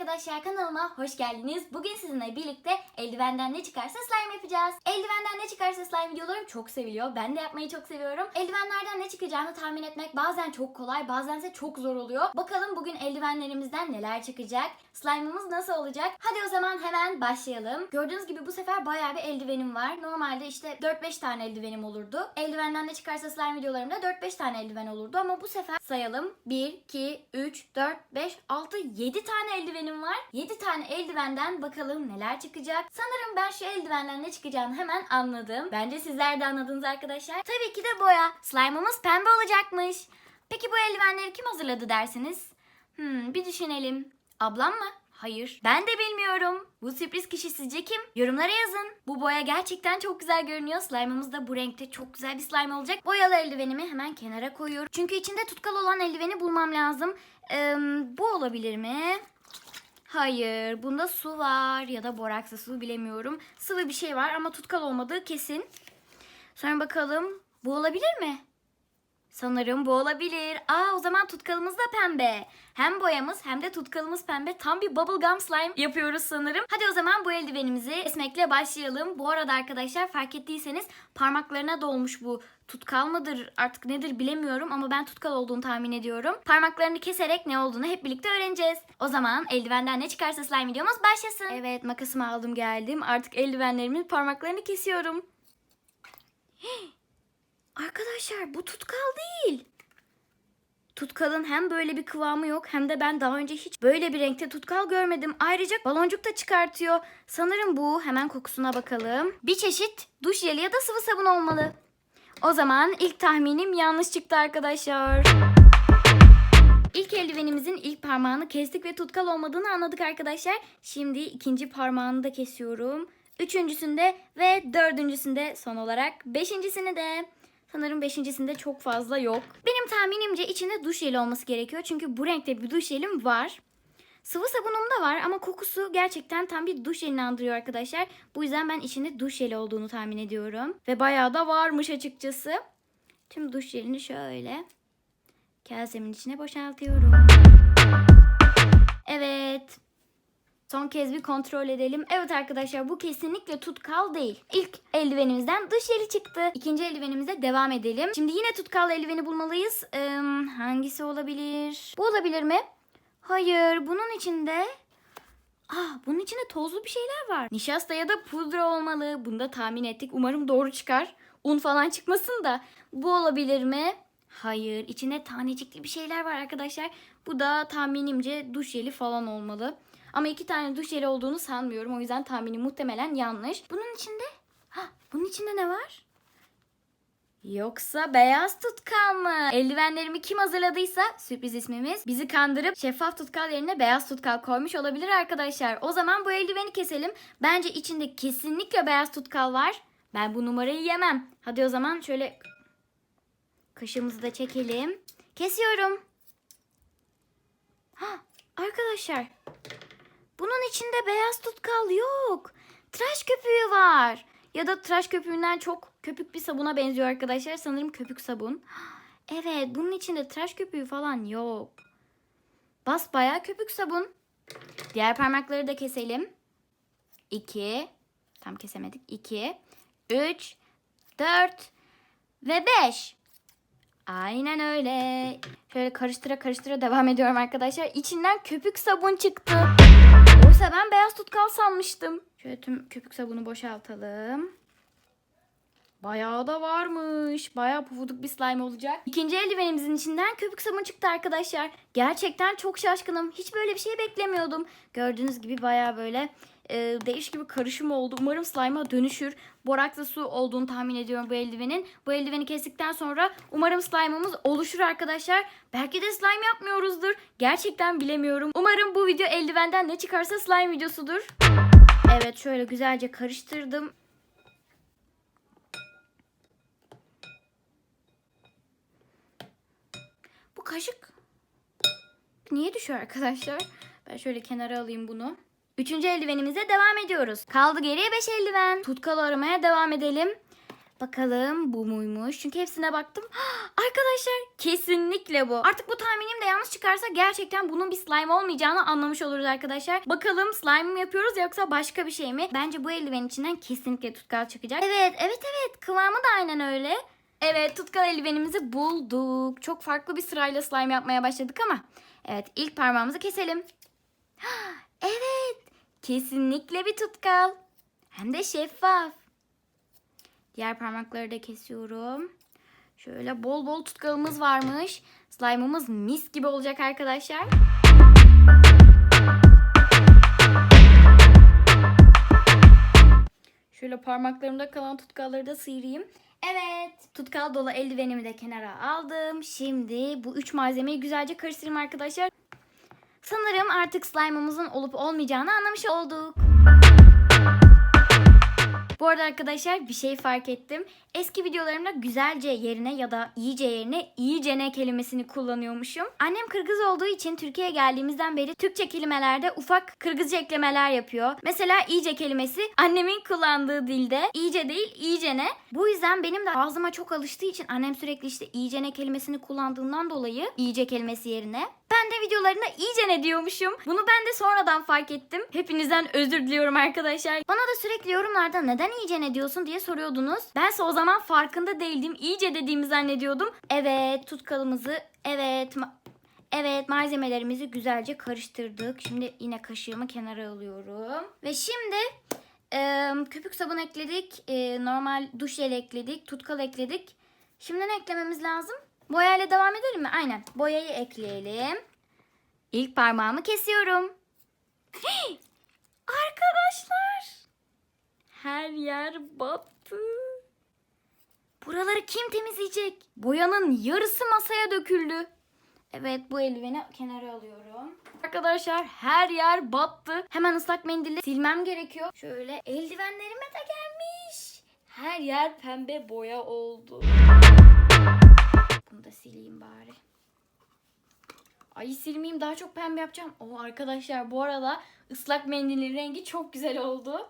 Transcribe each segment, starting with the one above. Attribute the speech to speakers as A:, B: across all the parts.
A: arkadaşlar kanalıma hoş geldiniz. Bugün sizinle birlikte eldivenden ne çıkarsa slime yapacağız. Eldivenden ne çıkarsa slime videolarım çok seviliyor. Ben de yapmayı çok seviyorum. Eldivenlerden ne çıkacağını tahmin etmek bazen çok kolay bazense çok zor oluyor. Bakalım bugün eldivenlerimizden neler çıkacak? Slime'ımız nasıl olacak? Hadi o zaman hemen başlayalım. Gördüğünüz gibi bu sefer bayağı bir eldivenim var. Normalde işte 4-5 tane eldivenim olurdu. Eldivenden ne çıkarsa slime videolarımda 4-5 tane eldiven olurdu ama bu sefer sayalım. 1, 2, 3, 4, 5, 6, 7 tane eldivenim var. 7 tane eldivenden bakalım neler çıkacak. Sanırım ben şu eldivenden ne çıkacağını hemen anladım. Bence sizler de anladınız arkadaşlar. Tabii ki de boya. Slime'ımız pembe olacakmış. Peki bu eldivenleri kim hazırladı dersiniz? Hmm, bir düşünelim. Ablam mı? Hayır. Ben de bilmiyorum. Bu sürpriz kişi sizce kim? Yorumlara yazın. Bu boya gerçekten çok güzel görünüyor. Slime'ımız da bu renkte çok güzel bir slime olacak. Boyalı eldivenimi hemen kenara koyuyorum. Çünkü içinde tutkal olan eldiveni bulmam lazım. Ee, bu olabilir mi? Hayır. Bunda su var ya da boraksı su bilemiyorum. Sıvı bir şey var ama tutkal olmadığı kesin. Sonra bakalım. Bu olabilir mi? Sanırım bu olabilir. Aa o zaman tutkalımız da pembe. Hem boyamız hem de tutkalımız pembe. Tam bir bubblegum slime yapıyoruz sanırım. Hadi o zaman bu eldivenimizi esmekle başlayalım. Bu arada arkadaşlar fark ettiyseniz parmaklarına dolmuş bu tutkal mıdır artık nedir bilemiyorum ama ben tutkal olduğunu tahmin ediyorum. Parmaklarını keserek ne olduğunu hep birlikte öğreneceğiz. O zaman eldivenden ne çıkarsa slime videomuz başlasın. Evet makasımı aldım geldim. Artık eldivenlerimin parmaklarını kesiyorum. Arkadaşlar bu tutkal değil. Tutkalın hem böyle bir kıvamı yok hem de ben daha önce hiç böyle bir renkte tutkal görmedim. Ayrıca baloncuk da çıkartıyor. Sanırım bu. Hemen kokusuna bakalım. Bir çeşit duş jeli ya da sıvı sabun olmalı. O zaman ilk tahminim yanlış çıktı arkadaşlar. İlk eldivenimizin ilk parmağını kestik ve tutkal olmadığını anladık arkadaşlar. Şimdi ikinci parmağını da kesiyorum. Üçüncüsünde ve dördüncüsünde son olarak beşincisini de. Sanırım beşincisinde çok fazla yok. Benim tahminimce içinde duş jeli olması gerekiyor. Çünkü bu renkte bir duş jelim var. Sıvı sabunum da var ama kokusu gerçekten tam bir duş jelini andırıyor arkadaşlar. Bu yüzden ben içinde duş jeli olduğunu tahmin ediyorum. Ve bayağı da varmış açıkçası. Tüm duş jelini şöyle kasemin içine boşaltıyorum. Evet. Son kez bir kontrol edelim. Evet arkadaşlar bu kesinlikle tutkal değil. İlk eldivenimizden dış jeli çıktı. İkinci eldivenimize devam edelim. Şimdi yine tutkal eldiveni bulmalıyız. Ee, hangisi olabilir? Bu olabilir mi? Hayır. Bunun içinde... Ah bunun içinde tozlu bir şeyler var. Nişasta ya da pudra olmalı. Bunu da tahmin ettik. Umarım doğru çıkar. Un falan çıkmasın da. Bu olabilir mi? Hayır. İçinde tanecikli bir şeyler var arkadaşlar. Bu da tahminimce duş jeli falan olmalı. Ama iki tane duş jeli olduğunu sanmıyorum. O yüzden tahminim muhtemelen yanlış. Bunun içinde... Ha, bunun içinde ne var? Yoksa beyaz tutkal mı? Eldivenlerimi kim hazırladıysa sürpriz ismimiz bizi kandırıp şeffaf tutkal yerine beyaz tutkal koymuş olabilir arkadaşlar. O zaman bu eldiveni keselim. Bence içinde kesinlikle beyaz tutkal var. Ben bu numarayı yemem. Hadi o zaman şöyle kaşığımızı da çekelim. Kesiyorum. Ha, arkadaşlar bunun içinde beyaz tutkal yok. Tıraş köpüğü var. Ya da tıraş köpüğünden çok köpük bir sabuna benziyor arkadaşlar. Sanırım köpük sabun. Evet bunun içinde tıraş köpüğü falan yok. Basbayağı köpük sabun. Diğer parmakları da keselim. 2. Tam kesemedik. 2. 3. 4. Ve 5. Aynen öyle. Şöyle karıştıra karıştıra devam ediyorum arkadaşlar. İçinden köpük sabun çıktı. Oysa ben beyaz tutkal sanmıştım. Şöyle tüm köpük sabunu boşaltalım. Bayağı da varmış. Bayağı pufuduk bir slime olacak. İkinci eldivenimizin içinden köpük sabun çıktı arkadaşlar. Gerçekten çok şaşkınım. Hiç böyle bir şey beklemiyordum. Gördüğünüz gibi bayağı böyle e, değişik bir karışım oldu. Umarım slime'a dönüşür. Boraklı su olduğunu tahmin ediyorum bu eldivenin. Bu eldiveni kestikten sonra umarım slime'ımız oluşur arkadaşlar. Belki de slime yapmıyoruzdur. Gerçekten bilemiyorum. Umarım bu video eldivenden ne çıkarsa slime videosudur. Evet şöyle güzelce karıştırdım. Bu kaşık niye düşüyor arkadaşlar? Ben şöyle kenara alayım bunu. Üçüncü eldivenimize devam ediyoruz. Kaldı geriye 5 eldiven. Tutkalı aramaya devam edelim. Bakalım bu muymuş? Çünkü hepsine baktım. Arkadaşlar kesinlikle bu. Artık bu tahminim de yanlış çıkarsa gerçekten bunun bir slime olmayacağını anlamış oluruz arkadaşlar. Bakalım slime mı yapıyoruz yoksa başka bir şey mi? Bence bu eldivenin içinden kesinlikle tutkal çıkacak. Evet evet evet kıvamı da aynen öyle. Evet tutkal eldivenimizi bulduk. Çok farklı bir sırayla slime yapmaya başladık ama. Evet ilk parmağımızı keselim. Evet kesinlikle bir tutkal. Hem de şeffaf. Diğer parmakları da kesiyorum. Şöyle bol bol tutkalımız varmış. Slime'ımız mis gibi olacak arkadaşlar. Şöyle parmaklarımda kalan tutkalları da sıyırayım. Evet, tutkal dolu eldivenimi de kenara aldım. Şimdi bu üç malzemeyi güzelce karıştırayım arkadaşlar. Sanırım artık slime'ımızın olup olmayacağını anlamış olduk. Bu arada arkadaşlar bir şey fark ettim. Eski videolarımda güzelce yerine ya da iyice yerine iyicene kelimesini kullanıyormuşum. Annem Kırgız olduğu için Türkiye'ye geldiğimizden beri Türkçe kelimelerde ufak Kırgızca eklemeler yapıyor. Mesela iyice kelimesi annemin kullandığı dilde iyice değil iyicene. Bu yüzden benim de ağzıma çok alıştığı için annem sürekli işte iyicene kelimesini kullandığından dolayı iyice kelimesi yerine ben de videolarında iyice ne diyormuşum. Bunu ben de sonradan fark ettim. Hepinizden özür diliyorum arkadaşlar. Bana da sürekli yorumlarda neden iyice ne diyorsun diye soruyordunuz. Bense o zaman farkında değildim. İyice dediğimi zannediyordum. Evet tutkalımızı evet Evet malzemelerimizi güzelce karıştırdık. Şimdi yine kaşığımı kenara alıyorum. Ve şimdi e, köpük sabun ekledik. E, normal duş jeli ekledik. Tutkal ekledik. Şimdi ne eklememiz lazım? Boyayla devam edelim mi? Aynen. Boyayı ekleyelim. İlk parmağımı kesiyorum. Hey! Arkadaşlar. Her yer battı. Buraları kim temizleyecek? Boyanın yarısı masaya döküldü. Evet bu eldiveni kenara alıyorum. Arkadaşlar her yer battı. Hemen ıslak mendille silmem gerekiyor. Şöyle eldivenlerime de gelmiş. Her yer pembe boya oldu. Bunu da sileyim bari. Ay silmeyeyim daha çok pembe yapacağım. O arkadaşlar bu arada ıslak mendilin rengi çok güzel oldu.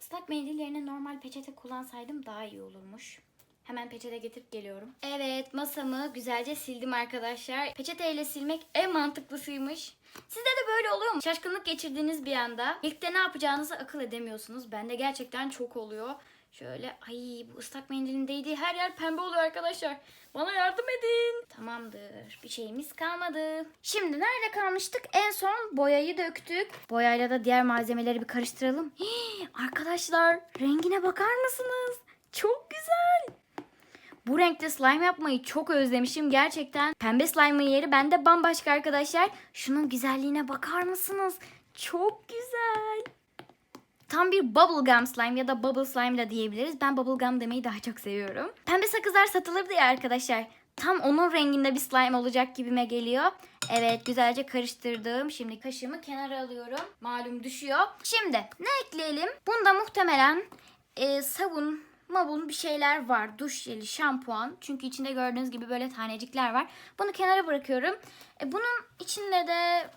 A: Islak mendil yerine normal peçete kullansaydım daha iyi olurmuş. Hemen peçete getirip geliyorum. Evet masamı güzelce sildim arkadaşlar. Peçeteyle silmek en mantıklısıymış. Sizde de böyle oluyor mu? Şaşkınlık geçirdiğiniz bir anda ilk de ne yapacağınızı akıl edemiyorsunuz. Bende gerçekten çok oluyor. Şöyle ay bu ıslak mendilin değdiği her yer pembe oluyor arkadaşlar. Bana yardım edin. Tamamdır. Bir şeyimiz kalmadı. Şimdi nerede kalmıştık? En son boyayı döktük. Boyayla da diğer malzemeleri bir karıştıralım. Hii, arkadaşlar rengine bakar mısınız? Çok güzel. Bu renkte slime yapmayı çok özlemişim gerçekten. Pembe slime'ın yeri bende bambaşka arkadaşlar. Şunun güzelliğine bakar mısınız? Çok güzel. Tam bir bubblegum slime ya da bubble slime da diyebiliriz. Ben bubblegum demeyi daha çok seviyorum. Pembe sakızlar satılırdı ya arkadaşlar. Tam onun renginde bir slime olacak gibime geliyor. Evet güzelce karıştırdım. Şimdi kaşığımı kenara alıyorum. Malum düşüyor. Şimdi ne ekleyelim? Bunda muhtemelen e, sabun, mabun bir şeyler var. Duş jeli, şampuan. Çünkü içinde gördüğünüz gibi böyle tanecikler var. Bunu kenara bırakıyorum. E, bunun içinde de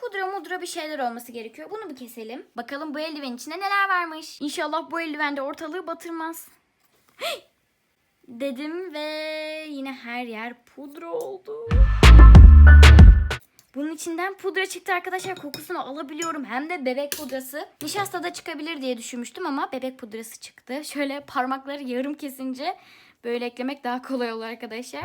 A: pudra mudra bir şeyler olması gerekiyor. Bunu bir keselim. Bakalım bu eldivenin içinde neler varmış. İnşallah bu eldiven de ortalığı batırmaz. Dedim ve yine her yer pudra oldu. Bunun içinden pudra çıktı arkadaşlar. Kokusunu alabiliyorum. Hem de bebek pudrası. Nişasta da çıkabilir diye düşünmüştüm ama bebek pudrası çıktı. Şöyle parmakları yarım kesince böyle eklemek daha kolay olur arkadaşlar.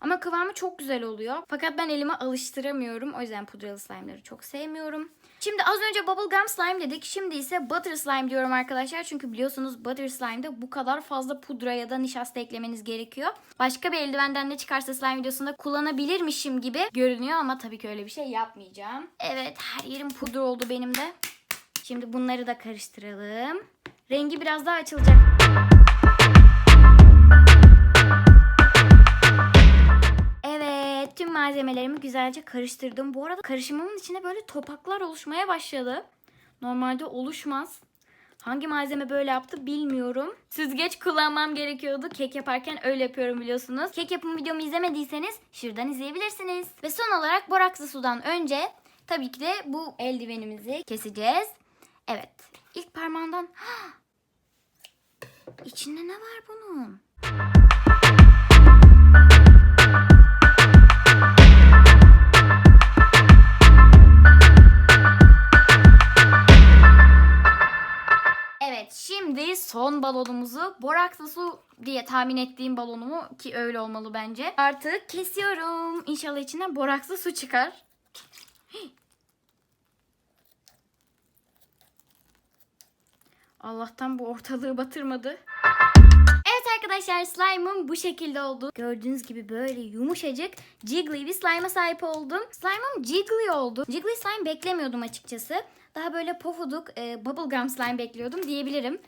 A: Ama kıvamı çok güzel oluyor. Fakat ben elime alıştıramıyorum. O yüzden pudralı slime'ları çok sevmiyorum. Şimdi az önce bubblegum slime dedik. Şimdi ise butter slime diyorum arkadaşlar. Çünkü biliyorsunuz butter slime'da bu kadar fazla pudra ya da nişasta eklemeniz gerekiyor. Başka bir eldivenden ne çıkarsa slime videosunda kullanabilirmişim gibi görünüyor ama tabii ki öyle bir şey yapmayacağım. Evet her yerim pudra oldu benim de. Şimdi bunları da karıştıralım. Rengi biraz daha açılacak. Malzemelerimi güzelce karıştırdım. Bu arada karışımımın içine böyle topaklar oluşmaya başladı. Normalde oluşmaz. Hangi malzeme böyle yaptı bilmiyorum. Süzgeç kullanmam gerekiyordu. Kek yaparken öyle yapıyorum biliyorsunuz. Kek yapım videomu izlemediyseniz şuradan izleyebilirsiniz. Ve son olarak borakslı sudan önce tabii ki de bu eldivenimizi keseceğiz. Evet. ilk parmağından İçinde ne var bunun? Boraklı su diye tahmin ettiğim balonumu ki öyle olmalı bence. Artık kesiyorum. İnşallah içinden boraksı su çıkar. Allah'tan bu ortalığı batırmadı. Evet arkadaşlar slime'ım bu şekilde oldu. Gördüğünüz gibi böyle yumuşacık jiggly bir slime'a sahip oldum. Slime'ım jiggly oldu. Jiggly slime beklemiyordum açıkçası. Daha böyle pofuduk e, bubblegum slime bekliyordum diyebilirim.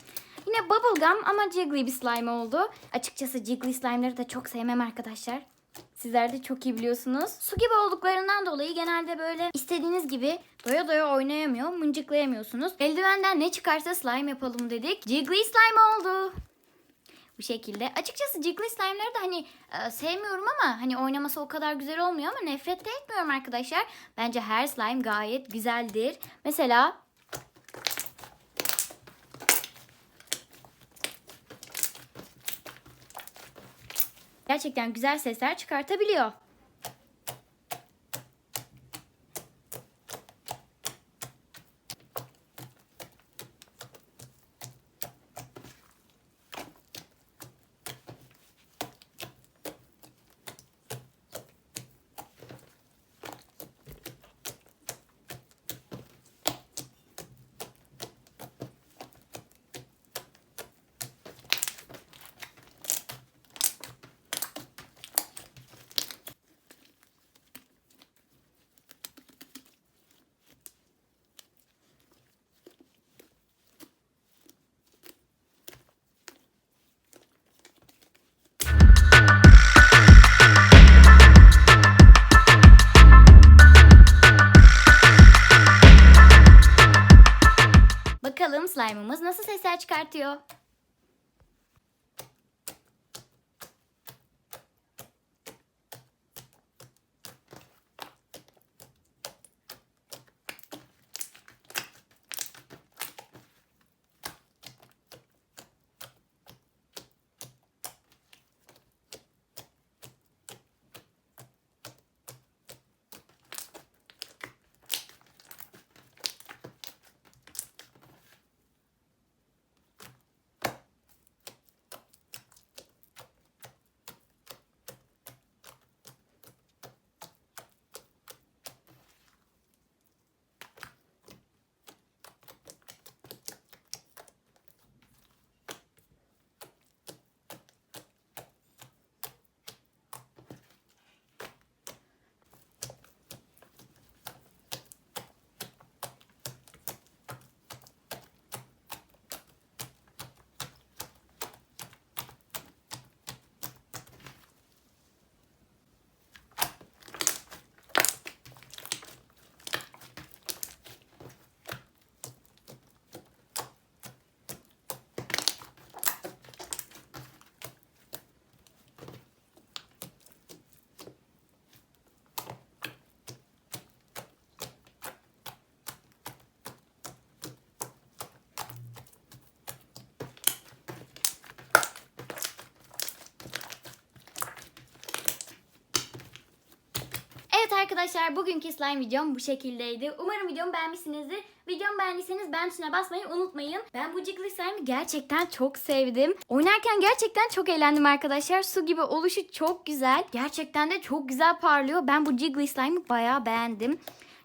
A: Yine bubblegum ama jiggly bir slime oldu. Açıkçası jiggly slime'ları da çok sevmem arkadaşlar. Sizler de çok iyi biliyorsunuz. Su gibi olduklarından dolayı genelde böyle istediğiniz gibi doya doya oynayamıyor, mıncıklayamıyorsunuz. Eldivenden ne çıkarsa slime yapalım dedik. Jiggly slime oldu. Bu şekilde. Açıkçası jiggly slime'ları da hani e, sevmiyorum ama hani oynaması o kadar güzel olmuyor ama nefret de etmiyorum arkadaşlar. Bence her slime gayet güzeldir. Mesela gerçekten güzel sesler çıkartabiliyor. Çıkartıyor. Evet arkadaşlar bugünkü slime videom bu şekildeydi. Umarım videomu beğenmişsinizdir. Videomu beğendiyseniz beğen tuşuna basmayı unutmayın. Ben bu Jiggly Slime'ı gerçekten çok sevdim. Oynarken gerçekten çok eğlendim arkadaşlar. Su gibi oluşu çok güzel. Gerçekten de çok güzel parlıyor. Ben bu Jiggly Slime'ı bayağı beğendim.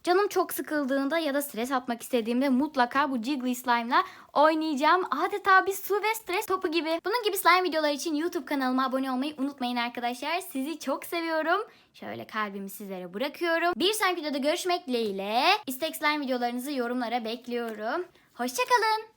A: Canım çok sıkıldığında ya da stres atmak istediğimde mutlaka bu Jiggly Slime'la oynayacağım. Adeta bir su ve stres topu gibi. Bunun gibi slime videolar için YouTube kanalıma abone olmayı unutmayın arkadaşlar. Sizi çok seviyorum. Şöyle kalbimi sizlere bırakıyorum. Bir sonraki videoda görüşmek dileğiyle. İstek slime videolarınızı yorumlara bekliyorum. Hoşçakalın.